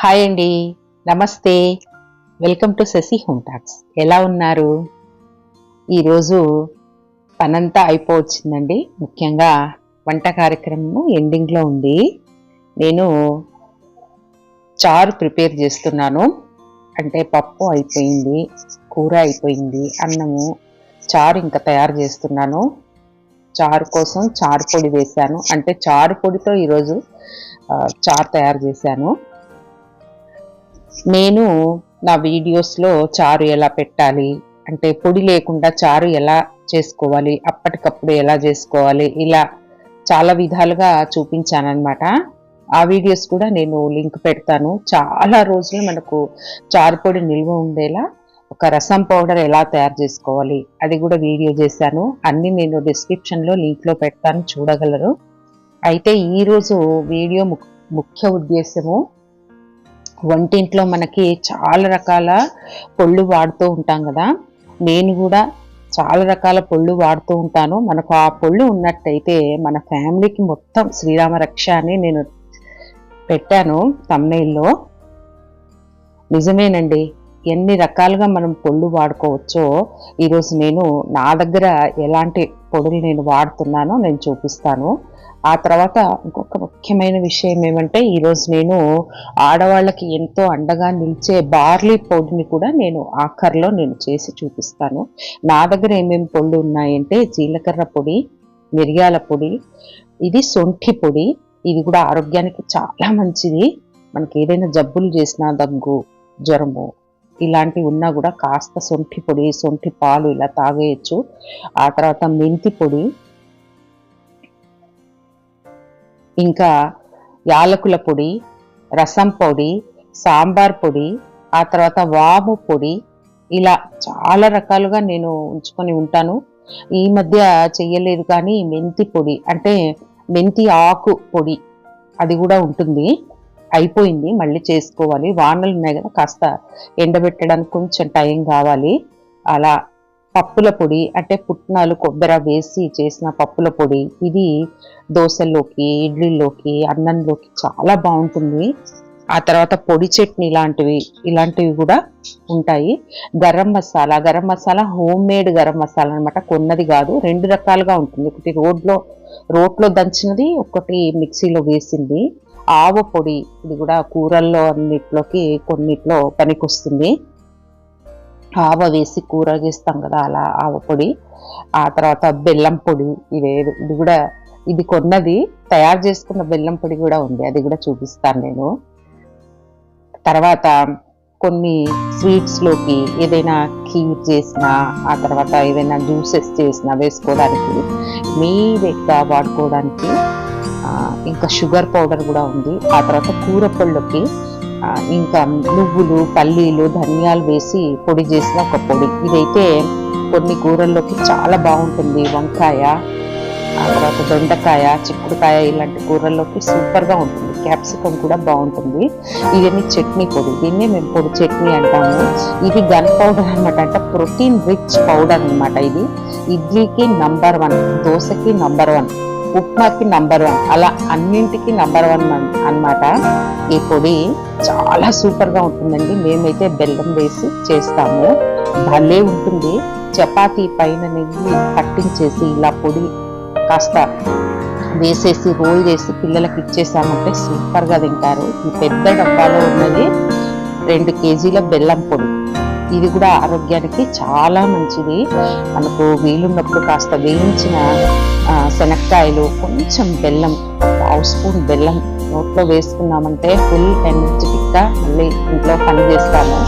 Hi అండి. నమస్తే. Welcome to Sashi home talks. ఎలా ఉన్నారు? ఈరోజు పనంతా అయిపోవచ్చిందండి. ముఖ్యంగా వంట కార్యక్రమము ఎండింగ్లో ఉంది. నేను చారు ప్రిపేర్ చేస్తున్నాను. అంటే పప్పు అయిపోయింది కూర అయిపోయింది అన్నము చారు ఇంకా తయారు చేస్తున్నాను. చారు కోసం చారు పొడి వేశాను. అంటే చారు పొడితో ఈరోజు చారు తయారు చేశాను. నేను నా వీడియోస్లో చారు ఎలా పెట్టాలి? అంటే పొడి లేకుండా చారు ఎలా చేసుకోవాలి? అప్పటికప్పుడు ఎలా చేసుకోవాలి? ఇలా చాలా విధాలుగా చూపించాను ఆ వీడియోస్ కూడా నేను లింక్ పెడతాను. చాలా రోజులు మనకు చారు పొడి నిల్వ ఉండేలా ఒక రసం పౌడర్ ఎలా తయారు చేసుకోవాలి అది కూడా వీడియో చేశాను. అన్నీ నేను డిస్క్రిప్షన్లో లింక్లో పెడతాను చూడగలరు. అయితే ఈరోజు వీడియో ము- ముఖ్య ఉద్దేశము వంటింట్లో మనకి చాలా రకాల పొళ్ళు వాడుతూ ఉంటాం కదా. నేను కూడా చాలా రకాల పొళ్ళు వాడుతూ ఉంటాను. మనకు ఆ పొళ్ళు ఉన్నట్టయితే మన ఫ్యామిలీకి మొత్తం శ్రీరామ రక్ష అని నేను పెట్టాను తమ్నైల్లో. నిజమేనండి. ఎన్ని రకాలుగా మనం పొళ్ళు వాడుకోవచ్చో ఈరోజు నేను నా దగ్గర ఎలాంటి పొడులు నేను వాడుతున్నానో నేను చూపిస్తాను. ఆ తర్వాత ఇంకొక ముఖ్యమైన విషయం ఏమంటే ఈరోజు నేను ఆడవాళ్ళకి ఎంతో అండగా నిలిచే బార్లీ పొడిని కూడా నేను ఆఖరిలో నేను చేసి చూపిస్తాను. నా దగ్గర ఏమేమి పొళ్ళు ఉన్నాయంటే జీలకర్ర పొడి మిరియాల పొడి ఇది సొంఠి పొడి ఇది కూడా ఆరోగ్యానికి చాలా మంచిది. మనకి ఏదైనా జబ్బులు చేసినా దగ్గు జ్వరము ఇలాంటివి ఉన్నా కూడా కాస్త సొంఠి పొడి సొంఠి పాలు ఇలా తాగేయచ్చు. ఆ తర్వాత మెంతి పొడి. ఇంకా యాలకుల పొడి రసం పొడి సాంబార్ పొడి ఆ తర్వాత వాము పొడి. ఇలా చాలా రకాలుగా నేను ఉంచుకొని ఉంటాను. ఈ మధ్య చెయ్యలేదు కానీ మెంతి పొడి అంటే మెంతి ఆకు పొడి అది కూడా ఉంటుంది. అయిపోయింది మళ్ళీ చేసుకోవాలి. వానలు ఉన్నాయి కదా కాస్త ఎండబెట్టడానికి కొంచెం టైం కావాలి. అలా పప్పుల పొడి అంటే పుట్నాలు కొబ్బరి వేసి చేసిన పప్పుల పొడి ఇది దోశల్లోకి ఇడ్లీలోకి అన్నంలోకి చాలా బాగుంటుంది. ఆ తర్వాత పొడి చట్నీ ఇలాంటివి ఇలాంటివి కూడా ఉంటాయి. గరం మసాలా గరం మసాలా హోమ్ మేడ్ గరం మసాలా అనమాట కొన్నది కాదు రెండు రకాలుగా ఉంటుంది. ఒకటి రోడ్లో రోట్లో దంచినది ఒకటి మిక్సీలో వేసింది. ఆవ పొడి ఇది కూడా కూరల్లో అన్నిట్లోకి కొన్నిట్లో పనికొస్తుంది. ఆవ వేసి కూర చేస్తాం కదా అలా ఆవ పొడి. ఆ తర్వాత బెల్లం పొడి ఇదే ఇది కూడా ఇది కొన్నది తయారు చేసుకున్న బెల్లం పొడి కూడా ఉంది అది కూడా చూపిస్తాను నేను. తర్వాత కొన్ని స్వీట్స్లోకి ఏదైనా ఖీర్ చేసినా ఆ తర్వాత ఏదైనా జ్యూసెస్ చేసినా వేసుకోవడానికి ఇమీడియట్గా వాడుకోవడానికి ఇంకా షుగర్ పౌడర్ కూడా ఉంది. ఆ తర్వాత కూర ఇంకా నువ్వులు పల్లీలు ధనియాలు వేసి పొడి చేసిన ఒక పొడి. ఇదైతే కొన్ని కూరల్లోకి చాలా బాగుంటుంది. వంకాయ ఆ తర్వాత దొండకాయ చిక్కుడుకాయ ఇలాంటి కూరల్లోకి సూపర్గా ఉంటుంది. క్యాప్సికమ్ కూడా బాగుంటుంది. ఇవన్నీ చట్నీ పొడి. దీన్ని మేము పొడి చట్నీ అంటాము. ఇది గన్ పౌడర్ అనమాట అంటే ప్రోటీన్ రిచ్ పౌడర్ అన్నమాట ఇది. ఇడ్లీకి నంబర్ వన్ దోశకి నంబర్ వన్. ఉప్మాకి నంబర్ వన్ అలా అన్నింటికి నంబర్ వన్ అన్నమాట. ఈ పొడి చాలా సూపర్గా ఉంటుందండి. మేమైతే బెల్లం వేసి చేస్తాము. భలే ఉంటుంది. చపాతీ పైన నెయ్యి చేసి ఇలా పొడి కాస్త వేసేసి రోల్ చేసి పిల్లలకి ఇచ్చేసామంటే సూపర్గా తింటారు. ఈ పెద్ద డబ్బాలో ఉన్నది రెండు కేజీల బెల్లం పొడి. ఇది కూడా ఆరోగ్యానికి చాలా మంచిది. మనకు వీలున్నప్పుడు కాస్త వేయించిన శనక్కాయలు కొంచెం బెల్లం పావు స్పూన్ బెల్లం నోట్లో వేసుకున్నామంటే ఫుల్ ఎనర్జెటిక్గా మళ్ళీ ఇంట్లో పని చేస్తాము.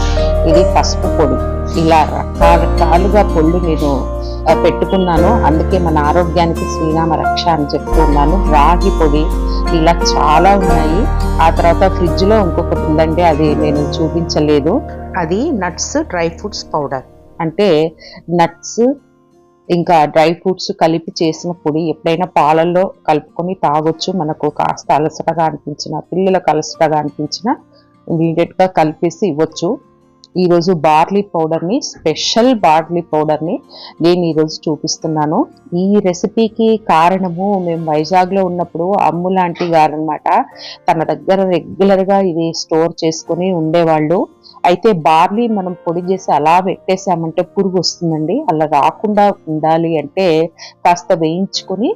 ఇది పసుపు పొడి. ఇలా రకరకాలుగా పొళ్ళు నేను పెట్టుకున్నాను. అందుకే మన ఆరోగ్యానికి శ్రీరామ రక్ష అని చెప్తున్నాను రాగి పొడి ఇలా చాలా ఉన్నాయి. ఆ తర్వాత ఫ్రిడ్జ్లో ఇంకొకటి ఉందండి అది నేను చూపించలేదు. అది నట్స్ డ్రై ఫ్రూట్స్ పౌడర్. అంటే నట్స్ ఇంకా డ్రై ఫ్రూట్స్ కలిపి చేసిన పొడి ఎప్పుడైనా పాలల్లో కలుపుకొని తాగొచ్చు. మనకు కాస్త అలసటగా అనిపించిన పిల్లలకు అలసటగా అనిపించిన ఇమీడియట్గా కలిపేసి ఇవ్వచ్చు. ఈరోజు బార్లీ పౌడర్ని స్పెషల్ బార్లీ పౌడర్ని నేను ఈరోజు చూపిస్తున్నాను. ఈ రెసిపీకి కారణము మేము వైజాగ్లో ఉన్నప్పుడు అమ్ము లాంటి గారు అనమాట తన దగ్గర రెగ్యులర్గా ఇది స్టోర్ చేసుకుని ఉండేవాళ్ళు. అయితే బార్లీ మనం పొడి చేసి అలా పెట్టేసామంటే పురుగు వస్తుందండి. అలా రాకుండా ఉండాలి అంటే కాస్త వేయించుకొని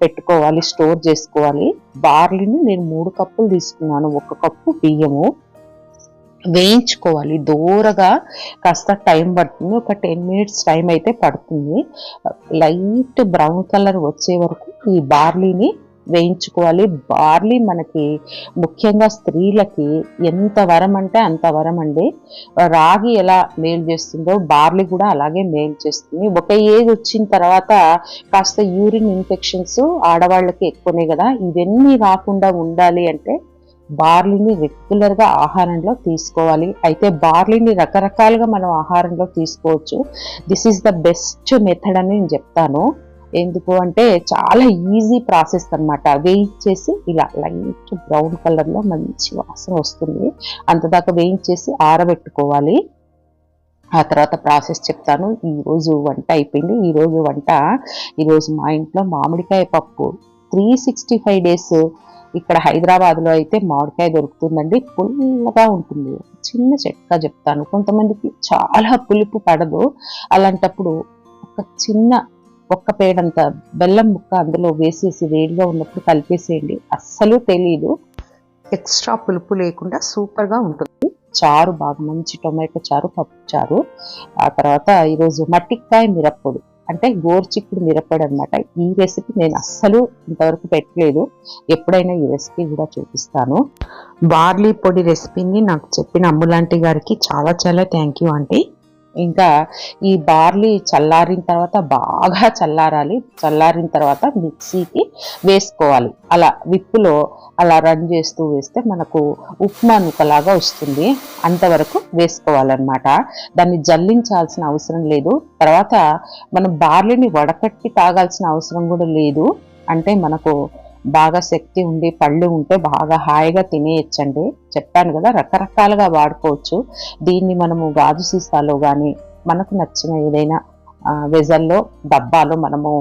పెట్టుకోవాలి స్టోర్ చేసుకోవాలి. బార్లీని నేను మూడు కప్పులు తీసుకున్నాను. ఒక కప్పు బియ్యము వేయించుకోవాలి. దూరగా కాస్త టైం పడుతుంది. ఒక టెన్ మినిట్స్ టైం అయితే పడుతుంది. లైట్ బ్రౌన్ కలర్ వచ్చే వరకు ఈ బార్లీని వేయించుకోవాలి. బార్లీ మనకి ముఖ్యంగా స్త్రీలకి ఎంత వరం అంటే అంత వరం అండి. రాగి ఎలా మేలు చేస్తుందో బార్లీ కూడా అలాగే మేలు చేస్తుంది. ఒక ఏజ్ వచ్చిన తర్వాత కాస్త యూరిన్ ఇన్ఫెక్షన్స్ ఆడవాళ్ళకి ఎక్కువనే కదా. ఇవన్నీ రాకుండా ఉండాలి అంటే బార్లీని రెగ్యులర్గా ఆహారంలో తీసుకోవాలి. అయితే బార్లీని రకరకాలుగా మనం ఆహారంలో తీసుకోవచ్చు. This is the best method అని నేను చెప్తాను. ఎందుకు అంటే చాలా ఈజీ ప్రాసెస్ అనమాట వేయించేసి ఇలా లైట్ బ్రౌన్ కలర్లో మంచి వాసన వస్తుంది. అంతదాకా వేయించేసి ఆరబెట్టుకోవాలి. ఆ తర్వాత ప్రాసెస్ చెప్తాను. ఈరోజు వంట అయిపోయింది. ఈరోజు వంట ఈరోజు మా ఇంట్లో మామిడికాయ పప్పు. త్రీ సిక్స్టీ ఫైవ్ డేస్ ఇక్కడ హైదరాబాద్లో అయితే మామిడికాయ దొరుకుతుందండి. పుల్లగా ఉంటుంది. చిన్న చెట్కా చెప్తాను. కొంతమందికి చాలా పులుపు పడదు. అలాంటప్పుడు ఒక చిన్న ఒక్క పేడంత బెల్లం ముక్క అందులో వేసేసి వేడిగా ఉన్నప్పుడు కలిపేసేయండి. అస్సలు తెలియదు ఎక్స్ట్రా పులుపు లేకుండా సూపర్గా ఉంటుంది. చారు బాగా మంచి టొమాటో చారు పప్పు చారు. ఆ తర్వాత ఈరోజు మట్టికాయ మిరప్పొడి. అంటే గోర్చిక్కుడు మిరపడు అనమాట ఈ రెసిపీ నేను అస్సలు ఇంతవరకు పెట్టలేదు. ఎప్పుడైనా ఈ రెసిపీ కూడా చూపిస్తాను. బార్లీ పొడి రెసిపీని నాకు చెప్పిన అమ్ములాంటి గారికి చాలా చాలా థ్యాంక్ యూ ఆంటీ ఇంకా ఈ బార్లీ చల్లారిన తర్వాత బాగా చల్లారాలి. చల్లారిన తర్వాత మిక్సీకి వేసుకోవాలి. అలా విప్పులో అలా రన్ చేస్తూ వేస్తే మనకు ఉప్మా నుకలాగా వస్తుంది. అంతవరకు వేసుకోవాలన్నమాట. దాన్ని జల్లించాల్సిన అవసరం లేదు. తర్వాత మనం బార్లీని వడకట్టి తాగాల్సిన అవసరం కూడా లేదు. అంటే మనకు బాగా శక్తి ఉండి పళ్ళు ఉంటే బాగా హాయిగా తినేయచ్చండి. చెప్పాను కదా రకరకాలుగా వాడుకోవచ్చు. దీన్ని మనము గాజు సీసాలో కానీ మనకు నచ్చిన ఏదైనా వెజల్లో డబ్బాలో మనము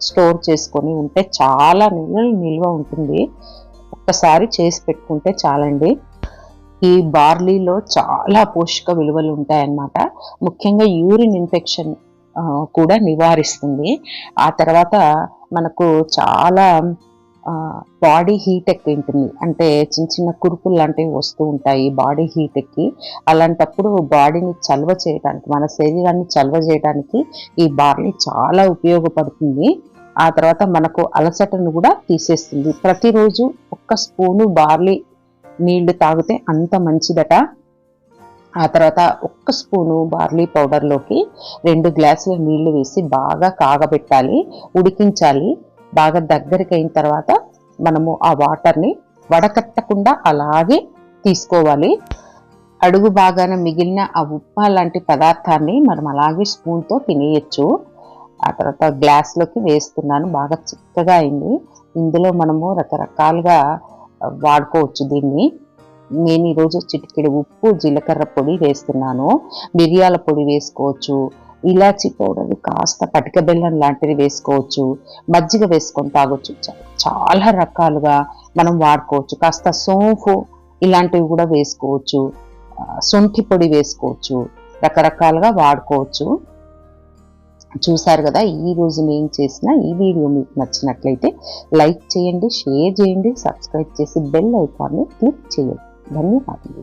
స్టోర్ చేసుకొని ఉంటే చాలా నీళ్ళు నిల్వ ఉంటుంది. ఒక్కసారి చేసి పెట్టుకుంటే చాలండి. ఈ బార్లీలో చాలా పోషక విలువలు ఉంటాయన్నమాట. ముఖ్యంగా యూరిన్ ఇన్ఫెక్షన్ కూడా నివారిస్తుంది. ఆ తర్వాత మనకు చాలా బాడీ హీట్ ఎక్కి ఉంటుంది. అంటే చిన్న చిన్న కురుపులు లాంటివి వస్తూ ఉంటాయి బాడీ హీట్ ఎక్కి. అలాంటప్పుడు బాడీని చలవ చేయడానికి మన శరీరాన్ని చలవ చేయడానికి ఈ బార్లీ చాలా ఉపయోగపడుతుంది. ఆ తర్వాత మనకు అలసటను కూడా తీసేస్తుంది. ప్రతిరోజు ఒక్క స్పూను బార్లీ నీళ్ళు తాగితే అంత మంచిదట. ఆ తర్వాత ఒక్క స్పూను బార్లీ పౌడర్లోకి రెండు గ్లాసుల నీళ్ళు వేసి బాగా కాగబెట్టాలి ఉడికించాలి. బాగా దగ్గరికి అయిన తర్వాత మనము ఆ వాటర్ని వడకట్టకుండా అలాగే తీసుకోవాలి. అడుగు బాగాన మిగిలిన ఆ ఉప్మా లాంటి పదార్థాన్ని మనం అలాగే స్పూన్తో తినేయచ్చు. ఆ తర్వాత గ్లాస్లోకి వేస్తున్నాను. బాగా చిక్కగా అయింది. ఇందులో మనము రకరకాలుగా వాడుకోవచ్చు దీన్ని. నేను ఈరోజు చిటికెడు ఉప్పు జీలకర్ర పొడి వేస్తున్నాను. మిరియాల పొడి వేసుకోవచ్చు. ఇలాచి పౌడర్ కాస్త పటిక బెల్లం లాంటిది వేసుకోవచ్చు మజ్జిగ వేసుకొని తాగొచ్చు. చాలా రకాలుగా మనం వాడుకోవచ్చు. కాస్త సోంపు ఇలాంటివి కూడా వేసుకోవచ్చు. శొంఠి పొడి వేసుకోవచ్చు. రకరకాలుగా వాడుకోవచ్చు. చూసారు కదా ఈ రోజు నేను చేసిన ఈ వీడియో మీకు నచ్చినట్లయితే లైక్ చేయండి షేర్ చేయండి సబ్స్క్రైబ్ చేసి బెల్ ఐకాన్ని క్లిక్ చేయండి. ధన్యవాదాలు.